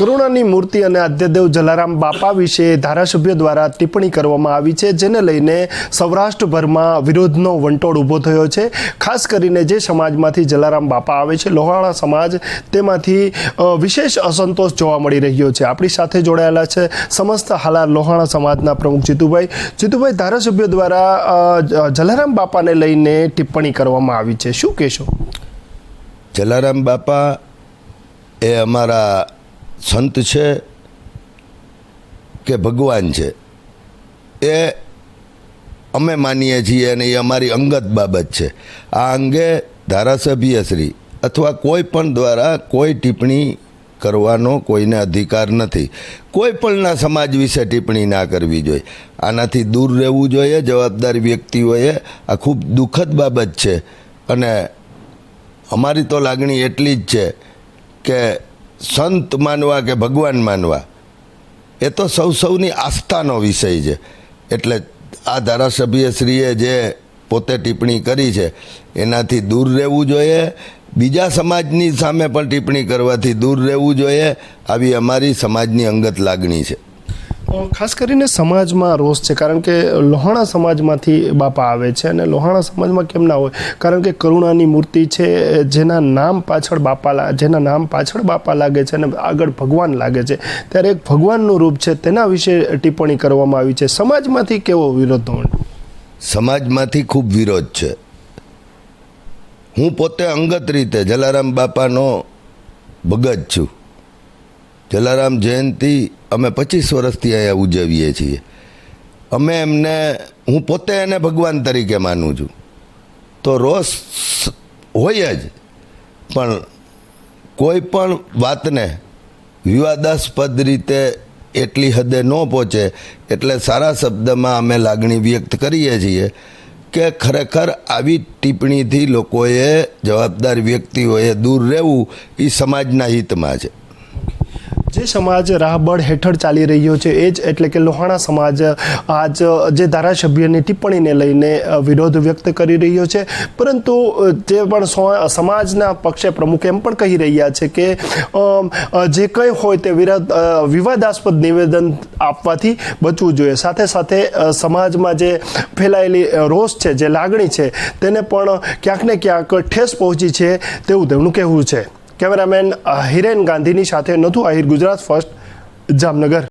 કરુણાની મૂર્તિ અને આદ્યદેવ જલારામ બાપા વિશે ધારાસભ્ય દ્વારા ટિપ્પણી કરવામાં આવી છે, જેને લઈને સૌરાષ્ટ્રભરમાં વિરોધનો વંટોળ ઊભો થયો છે. ખાસ કરીને જે સમાજમાંથી જલારામ બાપા આવે છે, લોહાણા સમાજ, તેમાંથી વિશેષ અસંતોષ જોવા મળી રહ્યો છે. આપણી સાથે જોડાયેલા છે સમસ્ત હાલાર લોહાણા સમાજના પ્રમુખ જીતુભાઈ. જીતુભાઈ, ધારાસભ્ય દ્વારા જલારામ બાપાને લઈને ટિપ્પણી કરવામાં આવી છે. શું કહેશો? જલારામ બાપા એ અમારા સંત છે કે ભગવાન છે, એ અમે માનીએ છીએ અને એ અમારી અંગત બાબત છે. આ અંગે ધારાસભ્યશ્રી અથવા કોઈ પણ દ્વારા કોઈ ટિપ્પણી કરવાનો કોઈને અધિકાર નથી. કોઈ પણના સમાજ વિશે ટિપ્પણી ના કરવી જોઈએ. આનાથી દૂર રહેવું જોઈએ, જવાબદાર વ્યક્તિઓએ આ ખૂબ દુઃખદ બાબત છે. અને અમારી તો લાગણી એટલી જ છે કે સંત માનવા કે ભગવાન માનવા? એ તો સૌ સૌની આસ્થાનો વિષય છે. એટલે આ ધારાસભ્યશ્રીએ જે પોતે ટિપ્પણી કરી છે, એનાથી દૂર રહેવું જોઈએ. બીજા સમાજની સામે પણ ટિપ્પણી કરવાથી દૂર રહેવું જોઈએ. આવી અમારી સમાજની અંગત લાગણી છે. ખાસ કરીને સમાજમાં રોષ છે, કારણ કે લોહાણા સમાજમાંથી બાપા આવે છે અને લોહાણા સમાજમાં કેમ ના હોય? કારણ કે કરુણાની મૂર્તિ છે, જેના નામ પાછળ બાપા જેના નામ પાછળ બાપા લાગે છે અને આગળ ભગવાન લાગે છે. ત્યારે એક ભગવાનનું રૂપ છે, તેના વિશે ટિપ્પણી કરવામાં આવી છે. સમાજમાંથી કેવો વિરોધ હોય સમાજમાંથી ખૂબ વિરોધ છે. હું પોતે અંગત રીતે જલારામ બાપાનો ભગત છું. જલારામ જયંતિ અમે પચીસ વર્ષથી અહીંયા ઉજવીએ છીએ. અમે એમને, હું પોતે એને ભગવાન તરીકે માનું છું. તો રોષ હોય જ, પણ કોઈ પણ વાતને વિવાદાસ્પદ રીતે એટલી હદે ન પહોંચે, એટલે સારા શબ્દમાં અમે લાગણી વ્યક્ત કરીએ છીએ કે ખરેખર આવી ટિપ્પણીથી લોકોએ જવાબદાર વ્યક્તિઓએ દૂર રહેવું એ સમાજના હિતમાં છે. જે સમાજ રાહબળ હેઠળ ચાલી રહ્યો છે, એ જ એટલે કે લોહાણા સમાજ આજ જે ધારાસભ્યની ટિપ્પણીને લઈને વિરોધ વ્યક્ત કરી રહ્યો છે. પરંતુ જે પણ સમાજના પક્ષે પ્રમુખ એમ પણ કહી રહ્યા છે કે જે કંઈ હોય તે વિરાદ વિવાદાસ્પદ નિવેદન આપવાથી બચવું જોઈએ. સાથે સાથે સમાજમાં જે ફેલાયેલી રોષ છે, જે લાગણી છે, તેને પણ ક્યાંક ને ક્યાંક ઠેસ પહોંચી છે તેવું તેમનું કહેવું છે. કેમેરામેન હિરેન ગાંધીની સાથે નથુ આહિર ગુજરાત ફર્સ્ટ જામનગર.